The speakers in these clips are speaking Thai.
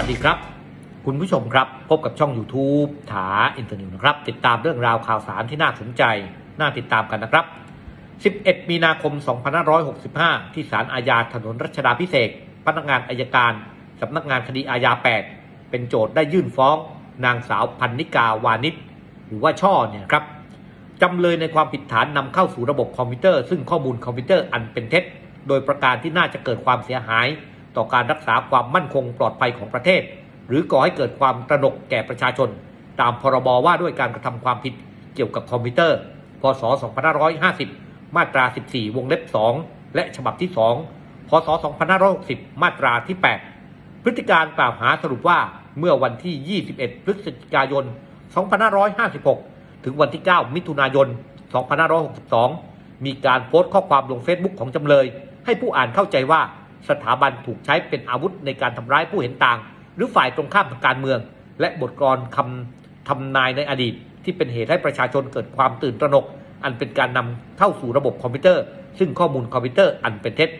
วัสดีครับ คุณผู้ชมครับ พบกับช่อง YouTube ถาอินเตอร์นิวนะครับ ติดตามเรื่องราวข่าวสารที่น่าสนใจ น่าติดตามกันนะครับ 11 มีนาคม 2565 ที่ศาลอาญาถนนรัชดาพิเศษกพนักงานอายการ สำนักงานคดีอาญา 8 เป็นโจทย์ได้ยื่นฟ้อง นางสาวพันนิกาวานิชหรือว่าช่อเนี่ยครับจำเลยในความผิดฐานนำเข้าสู่ระบบคอมพิวเตอร์ ซึ่งข้อมูลคอมพิวเตอร์อันเป็นเท็จ โดยประการที่น่าจะเกิดความเสียหาย ต่อการรักษาความมั่นคงปลอดภัยของประเทศ หรือก่อให้เกิดความตระหนกแก่ประชาชน ตามพรบว่าด้วยการกระทำความผิดเกี่ยวกับคอมพิวเตอร์ พศ 2550 มาตรา 14 วงเล็บ 2 และฉบับที่ 2 พศ 2560 มาตราที่ 8 พฤติการกล่าวหาสรุปว่าเมื่อวันที่ 21 พฤศจิกายน 2556 ถึงวันที่ 9 มิถุนายน 2562 มีการโพสต์ข้อความลงเฟซบุ๊กของจำเลย ให้ผู้อ่านเข้าใจว่า สถาบันถูกใช้เป็นอาวุธในการทำร้ายผู้เห็นต่าง หรือฝ่ายตรงข้ามทางการเมือง และบทกลอนคำทำนายในอดีต ที่เป็นเหตุให้ประชาชนเกิดความตื่นตระหนก อันเป็นการนำเข้าสู่ระบบคอมพิวเตอร์ ซึ่งข้อมูลคอมพิวเตอร์อันเป็นเท็จ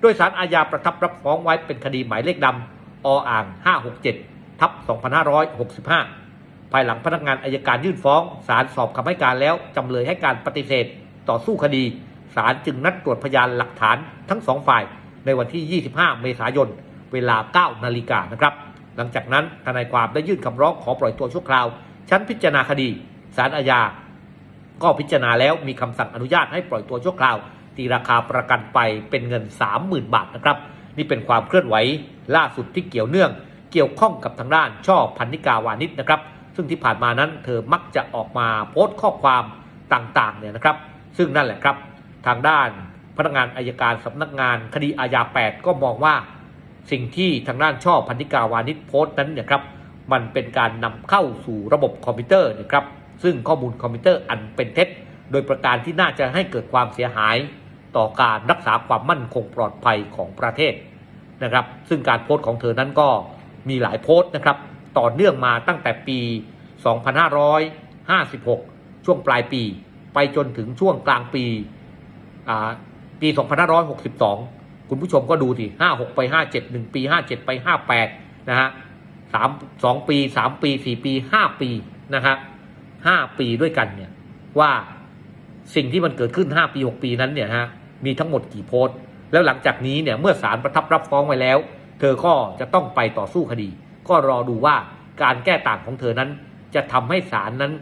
โดยสารอาญาประทับรับฟ้องไว้เป็นคดีหมายเลขดำออ่าง 567ทับ2565 ภายหลังพนักงานอายการยื่นฟ้องศาลสอบคำให้การแล้วจำเลยให้การปฏิเสธ ต่อสู้คดีศาลจึงนัดตรวจพยานหลักฐานทั้งสองฝ่าย ในวันที่ 25 เมษายน เวลา 9 นาฬิกานะครับ หลังจากนั้นทนายความได้ยื่นคำร้องขอปล่อยตัวชั่วคราว ชั้นพิจารณาคดีศาลอาญา ก็พิจารณาแล้วมีคำสั่งอนุญาตให้ปล่อยตัวชั่วคราว ตีราคาประกันไปเป็นเงิน 30,000 บาทนะครับ นี่เป็นความเคลื่อนไหวล่าสุดที่เกี่ยวเนื่อง เกี่ยวข้องกับทางด้านช่อพันนิกาวานิชนะครับ ซึ่งที่ผ่านมานั้นเธอมักจะออกมาโพสต์ข้อความต่างๆเนี่ยนะครับ ซึ่งนั่นแหละครับ ทางด้าน พนักงานอายการสำนักงานคดีอาญา 8 ก็มองว่าสิ่งที่ทางด้านช่อพันธิกาวานิชโพสต์นั้นเนี่ยครับมันเป็นการนำเข้าสู่ระบบคอมพิวเตอร์นะครับซึ่งข้อมูลคอมพิวเตอร์อันเป็นเท็จ โดยประการที่น่าจะให้เกิดความเสียหาย ต่อการรักษาความมั่นคงปลอดภัยของประเทศนะครับซึ่งการโพสต์ของเธอนั้นก็มีหลายโพสต์นะครับต่อเนื่องมาตั้งแต่ปี 2556 ช่วงปลายปี ไปจนถึงช่วงกลางปีอ่า ปี2562 คุณผู้ชมก็ดูสิ56 ไป 57 1 ปี 57 ไป 58 นะฮะสามสองปี 3 ปี 4 ปี 5 ปีนะฮะ5ปีด้วยกันเนี่ยว่าสิ่งที่มันเกิดขึ้น 5 ปี 6 ปีนั้นเนี่ยฮะมีทั้งหมดกี่โพสต์ แล้วหลังจากนี้เนี่ยเมื่อศาลประทับรับฟ้องไว้แล้ว เธอก็จะต้องไปต่อสู้คดี ก็รอดูว่าการแก้ต่างของเธอนั้น จะทำให้ศาลนั้น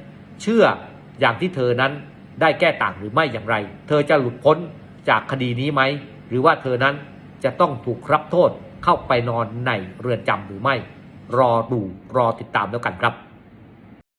เชื่ออย่างที่เธอนั้นได้แก้ต่างหรือไม่อย่างไร เธอจะหลุดพ้น จากคดีนี้ไหม หรือว่าเธอนั้นจะต้องถูกรับโทษเข้าไปนอนในเรือนจำหรือไม่ รอดูรอติดตามแล้วกันครับ